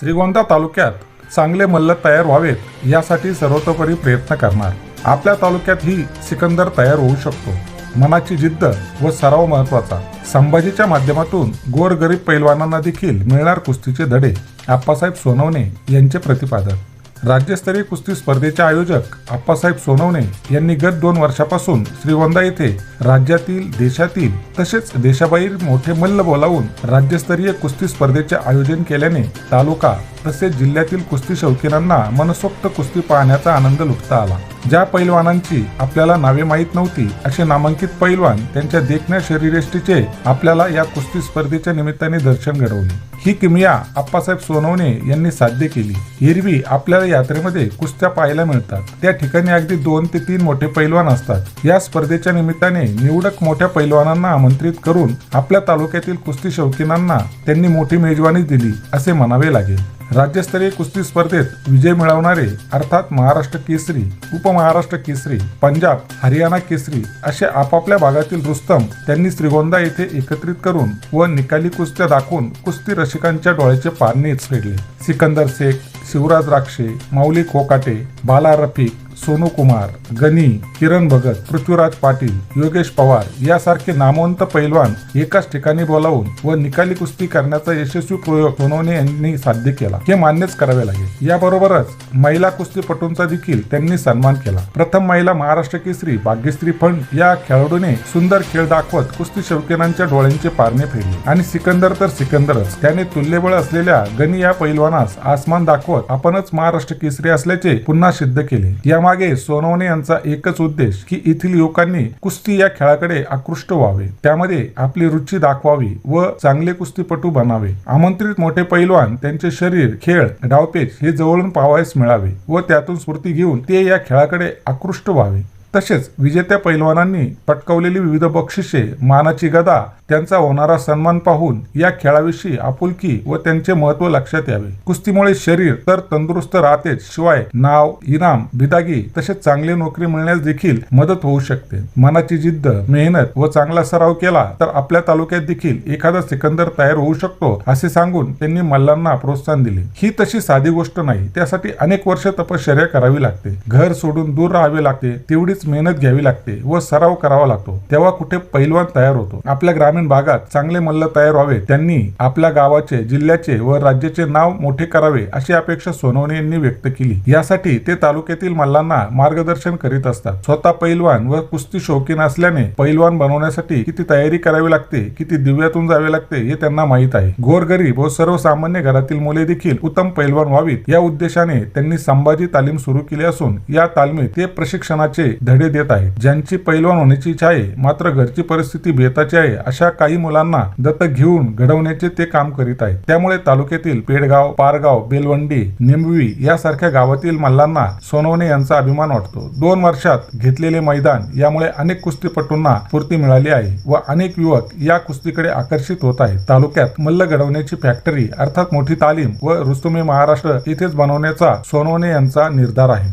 श्रीगोंदा तालुक्यात चांगले मल्ल तयार व्हावेत यासाठी सर्वतोपरी प्रयत्न करणार. आपल्या तालुक्यातही सिकंदर तयार होऊ शकतो. मनाची जिद्द व सराव महत्त्वाचा संभाजीच्या माध्यमातून गोरगरीब पैलवानांना देखील मिळणार कुस्तीचे धडे आप्पासाहेब सोनवणे यांचे प्रतिपादन. राज्यस्तरीय कुस्ती स्पर्धेचे आयोजक आप्पासाहेब सोनवणे यांनी गत दोन वर्षापासून श्रीगोंदा येथे राज्यातील देशातील तसेच देशाबाहेर मोठे मल्ल बोलावून राज्यस्तरीय कुस्ती स्पर्धेचे आयोजन केल्याने तालुका तसेच जिल्ह्यातील कुस्ती शौकीनांना मनसोक्त कुस्ती पाहण्याचा आनंद लुटता आला. ज्या पैलवानांची आपल्याला नावे माहीत नव्हती असे नामांकित पैलवान त्यांच्या देखण्या शरीरेष्टीचे आपल्याला या कुस्ती स्पर्धेच्या निमित्ताने दर्शन घडवले. ही किमया आप्पासाहेब सोनवणे यांनी साध्य केली. हिरवी आपल्याला यात्रेमध्ये कुस्त्या पाहायला मिळतात. त्या ठिकाणी अगदी दोन ते तीन मोठे पैलवान असतात. या स्पर्धेच्या निमित्ताने निवडक मोठ्या पैलवानांना आमंत्रित करून आपल्या तालुक्यातील कुस्ती शौकीनांना त्यांनी मोठी मेजवानी दिली असे म्हणावे लागेल. राज्यस्तरीय कुस्ती स्पर्धेत विजय मिळवणारे अर्थात महाराष्ट्र केसरी उपमहाराष्ट्र केसरी पंजाब हरियाणा केसरी असे आपापल्या भागातील रुस्तम त्यांनी श्रीगोंदा येथे एकत्रित करून व निकाली कुस्त्या दाखवून कुस्ती रसिकांच्या डोळ्याचे पारणेच फेडले सिकंदर शेख शिवराज राक्षे माऊली कोकाटे बाला रफिक सोनू कुमार गनी किरण भगत पृथ्वीराज पाटील योगेश पवार यासारखे नामवंत पैलवान एकाच ठिकाणी बोलावून व निकाली कुस्ती करण्याचा यशस्वी प्रयोग सोनवणे यांनी साध्य केला. हे मान्यच करावे लागेल. याबरोबरच महिला कुस्तीपटूंचा देखील त्यांनी सन्मान केला. प्रथम महिला महाराष्ट्र केसरी भाग्यश्री फंड या खेळाडूने सुंदर खेळ दाखवत कुस्ती शौकीनांच्या डोळ्यांचे पारणे फेडले. आणि सिकंदर तर सिकंदरच. त्याने तुल्यबळ असलेल्या गनी या पैलवानास आसमान दाखवत आपणच महाराष्ट्र केसरी असल्याचे पुन्हा सिद्ध केले. या यामागे सोनवणे यांचा एकच उद्देश की येथील युवकांनी कुस्ती या खेळाकडे आकृष्ट व्हावे. त्यामध्ये आपली रुची दाखवावी व चांगले कुस्तीपटू बनावे. आमंत्रित मोठे पैलवान त्यांचे शरीर खेळ डावपेच हे जवळून पाहावयास मिळावे व त्यातून स्फूर्ती घेऊन ते या खेळाकडे आकृष्ट व्हावे. तसेच विजेत्या पैलवानांनी पटकवलेली विविध बक्षिसे मानाची गदा त्यांचा होणारा सन्मान पाहून या खेळाविषयी आपुलकी व त्यांचे महत्त्व लक्षात यावे. कुस्तीमुळे शरीर तर तंदुरुस्त राहतेच शिवाय नाव इनाम बिदागी तसेच चांगली नोकरी मिळण्यास देखील मदत होऊ शकते. मनाची जिद्द मेहनत व चांगला सराव केला तर आपल्या तालुक्यात देखील एखादा सिकंदर तयार होऊ शकतो असे सांगून त्यांनी मल्लांना प्रोत्साहन दिले. ही तशी साधी गोष्ट नाही त्यासाठी अनेक वर्ष तपश्चर्या करावी लागते. घर सोडून दूर राहावे लागते तेवढीच मेहनत घ्यावी लागते व सराव करावा लागतो. तेव्हा कुठे पैलवान तयार होतो. आपल्या ग्रामीण भागात चांगले मल्ल तयार व्हावे त्यांनी आपल्या गावाचे जिल्ह्याचे व राज्याचे नाव मोठे करावे अशी अपेक्षा सोनवणे यांनी व्यक्त केली. यासाठी ते तालुक्यातील मल्लांना मार्गदर्शन करीत असतात. स्वतः पैलवान व कुस्ती शौकीन असल्याने पैलवान बनवण्यासाठी किती तयारी करावी लागते किती दिव्यातून जावे लागते हे त्यांना माहीत आहे. गोरगरीब व सर्वसामान्य घरातील मुले देखील उत्तम पैलवान व्हावीत या उद्देशाने त्यांनी संभाजी तालीम सुरू केली असून या तालमीत ते प्रशिक्षणाचे धडे देत आहेत. ज्यांची पैलवान होण्याची इच्छा आहे मात्र घरची परिस्थिती बेताची आहे अशा काही मुलांना दत्तक घेऊन घडवण्याचे ते काम करीत आहे त्यामुळे तालुक्यातील पेडगाव पारगाव बेलवंडी निंबवी यासारख्या गावातील मल्लांना सोनवणे यांचा अभिमान वाटतो. दोन वर्षात घेतलेले मैदान यामुळे अनेक कुस्तीपटूंना स्फूर्ती मिळाली आहे व अनेक युवक या कुस्तीकडे आकर्षित होत आहेत. तालुक्यात मल्ल घडवण्याची फॅक्टरी अर्थात मोठी तालीम व रुस्तुमे महाराष्ट्र इथेच बनवण्याचा सोनवणे यांचा निर्धार आहे.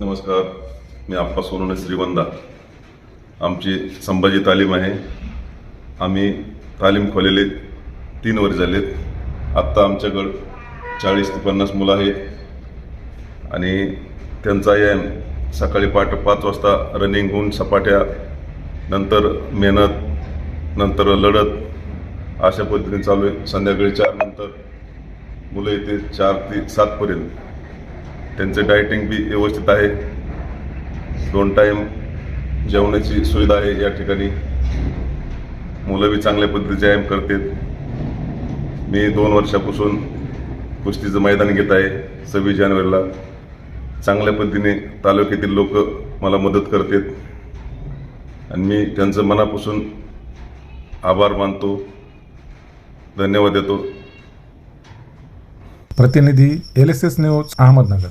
नमस्कार. मी आप्पा सोनवणे श्रीवंदा. आमची संभाजी तालीम आहे. आम्ही तालीम खोलेले तीन वर्ष झालेत. आत्ता आमच्याकडं चाळीस ते पन्नास मुलं आहेत. आणि त्यांचा याम सकाळी पाठ पाच वाजता रनिंग होऊन सपाट्या नंतर मेहनत नंतर लढत अशा पद्धतीने चालू आहे. संध्याकाळी चार नंतर मुलं येते चार ते सातपर्यंत त्यांचं डायटिंग बी व्यवस्थित आहे. दोन टाईम जेवणाची सुविधा आहे या ठिकाणी. मुलं बी चांगल्या पद्धतीचे व्यायाम करतात. मी दोन वर्षापासून कुस्तीचं मैदान घेत आहे सव्वीस जानेवारीला. चांगल्या पद्धतीने तालुक्यातील लोक मला मदत करतात. आणि मी त्यांचं मनापासून आभार मानतो. धन्यवाद देतो. प्रतिनिधी L S S news Ahmednagar.